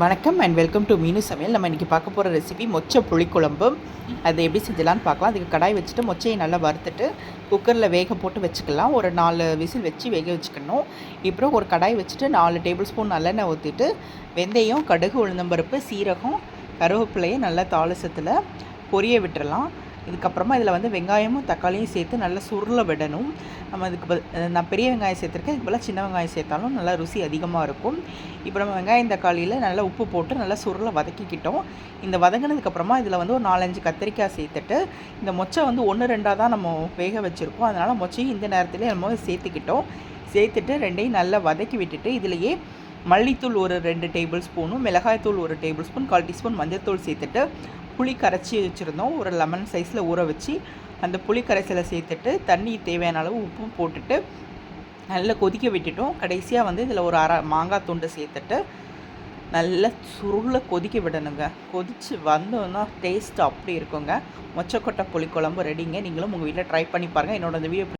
வணக்கம் and welcome to மீனு சமையல். நம்ம இன்றைக்கி பார்க்க போகிற ரெசிபி மொச்சை புளிக்குழம்பு. அதை எப்படி செஞ்சலான்னு பார்க்கலாம். அதுக்கு கடாய் வச்சுட்டு மொச்சையை நல்லா வறுத்துட்டு குக்கரில் வேக போட்டு வச்சுக்கலாம். ஒரு நாலு விசில் வச்சு வேக வச்சுக்கணும். அப்புறம் ஒரு கடாய் வச்சுட்டு நாலு டேபிள் ஸ்பூன் நல்லெண்ணெய் ஊற்றிட்டு வெந்தயம் கடுகு உளுந்தம்பருப்பு சீரகம் கருவேப்பிலையை நல்லா தாளசத்தில் பொரிய விட்டுறலாம். இதுக்கப்புறமா இதில் வந்து வெங்காயமும் தக்காளியும் சேர்த்து நல்லா சுருளை விடணும். நம்ம இதுக்கு ப- நான் பெரிய வெங்காயம் சேர்த்துருக்கேன். இதுக்கு பதிலாக சின்ன வெங்காயம் சேர்த்தாலும் நல்லா ருசி அதிகமாக இருக்கும். இப்போ நம்ம வெங்காயம் தக்காளியில் நல்லா உப்பு போட்டு நல்லா சுருளை வதக்கிக்கிட்டோம். இந்த வதங்கினதுக்கப்புறமா இதில் வந்து ஒரு நாலஞ்சு கத்திரிக்காய் சேர்த்துட்டு இந்த மொச்சை வந்து ஒன்று ரெண்டாக தான் நம்ம வேக வச்சுருக்கோம். அதனால் மொச்சையும் இந்த நேரத்துலேயே நம்ம சேர்த்துக்கிட்டோம். சேர்த்துட்டு ரெண்டையும் நல்லா வதக்கி விட்டுட்டு இதுலேயே மல்லித்தூள் ஒரு ரெண்டு டேபிள் ஸ்பூனும் மிளகாய்த்தூள் ஒரு டேபிள் ஸ்பூன் கால் டீஸ்பூன் மஞ்சள்தூள் சேர்த்துட்டு புளி கரைச்சி வச்சுருந்தோம். ஒரு லெமன் சைஸில் ஊற வச்சு அந்த புளி கரைசலை சேர்த்துட்டு தண்ணி தேவையான அளவு உப்பும் போட்டுட்டு நல்லா கொதிக்க விட்டுட்டோம். கடைசியாக வந்து இதில் ஒரு அரை மாங்காய் துண்டு சேர்த்துட்டு நல்லா சுருளை கொதிக்க விடணுங்க. கொதித்து வந்தோன்னா டேஸ்ட் அப்படி இருக்குங்க. மொச்சக்கொட்டை புளிக்குழம்பு ரெடிங்க நீங்களும் உங்கள் வீட்டில் ட்ரை பண்ணி பாருங்கள் என்னோட இந்த வீடியோ